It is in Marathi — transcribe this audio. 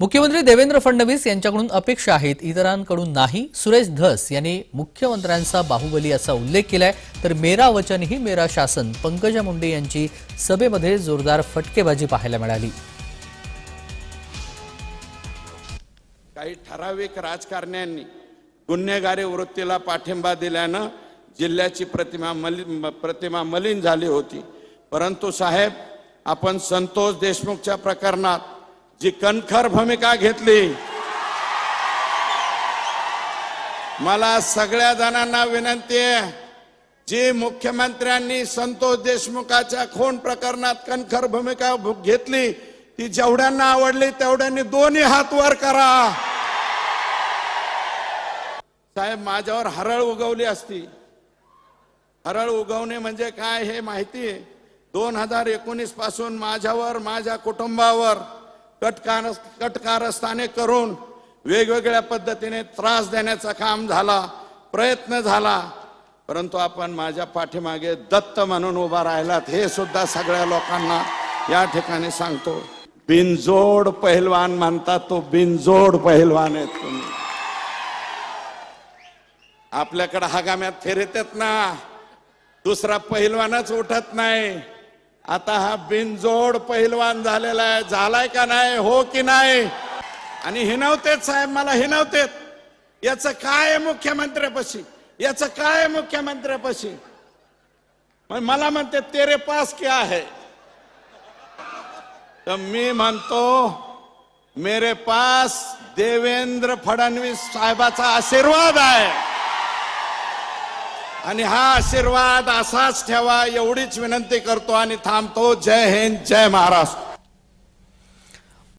मुख्यमंत्री देवेंद्र फडणवीस यांच्याकडून अपेक्षा आहेत. इतरांकडून नाही. सुरेश धस यांनी मुख्यमंत्र्यांचा बाहुबली असा उल्लेख केलाय. तर मेरा वचन ही मेरा शासन पंकजा मुंडे यांची सभेमध्ये जोरदार फटकेबाजी पाहायला मिळाली. काही ठराविक राजकारण्यांनी गुन्हेगारी वृत्तीला पाठिंबा दिल्यानं जिल्ह्याची प्रतिमा मलिन प्रतिमा मलिन झाली होती. परंतु साहेब आपण संतोष देशमुखच्या प्रकरणात जी कणखर भूमिका घेतली. मला सगळ्या जणांना विनंती आहे जी मुख्यमंत्र्यांनी संतोष देशमुखाच्या खून प्रकरणात कणखर भूमिका भू- घेतली ती जेवढ्यांना आवडली तेवढ्यांनी दोन्ही हात वर करा. साहेब माझ्यावर हरळ उगवली असती. हरळ उगवणे म्हणजे काय हे माहिती आहे? दोन हजार एकोणीसपासून माझ्यावर माझ्या कुटुंबावर कटकार कटकारस्थाने करून वेगवेगळ्या पद्धतीने त्रास देण्याचं काम झाला प्रयत्न झाला. परंतु आपण माझ्या पाठीमागे दत्त म्हणून उभा राहिलात हे सुद्धा सगळ्या लोकांना या ठिकाणी सांगतो. बिनजोड पहिलवान म्हणतात तो बिनजोड पहिलवान आहेत तुम्ही. आपल्याकडे हगाम्यात फिरतात ना. दुसरा पहिलवानच उठत नाही. आता हा बिनजोड पहिलवान झालेला आहे. झालाय का नाही? हो की नाही? आणि हिनवतेत साहेब मला हिनवतेत याचं काय मुख्यमंत्र्यापाशी? याचं काय मुख्यमंत्र्यापाशी? मग मला म्हणते तेरे पास क्या है? तर मी म्हणतो मेरे पास देवेंद्र फडणवीस साहेबाचा आशीर्वाद आहे. आणि हा आशीर्वाद असाच ठेवा एवढीच विनंती करतो आणि थांबतो. जय हिंद जय महाराष्ट्र.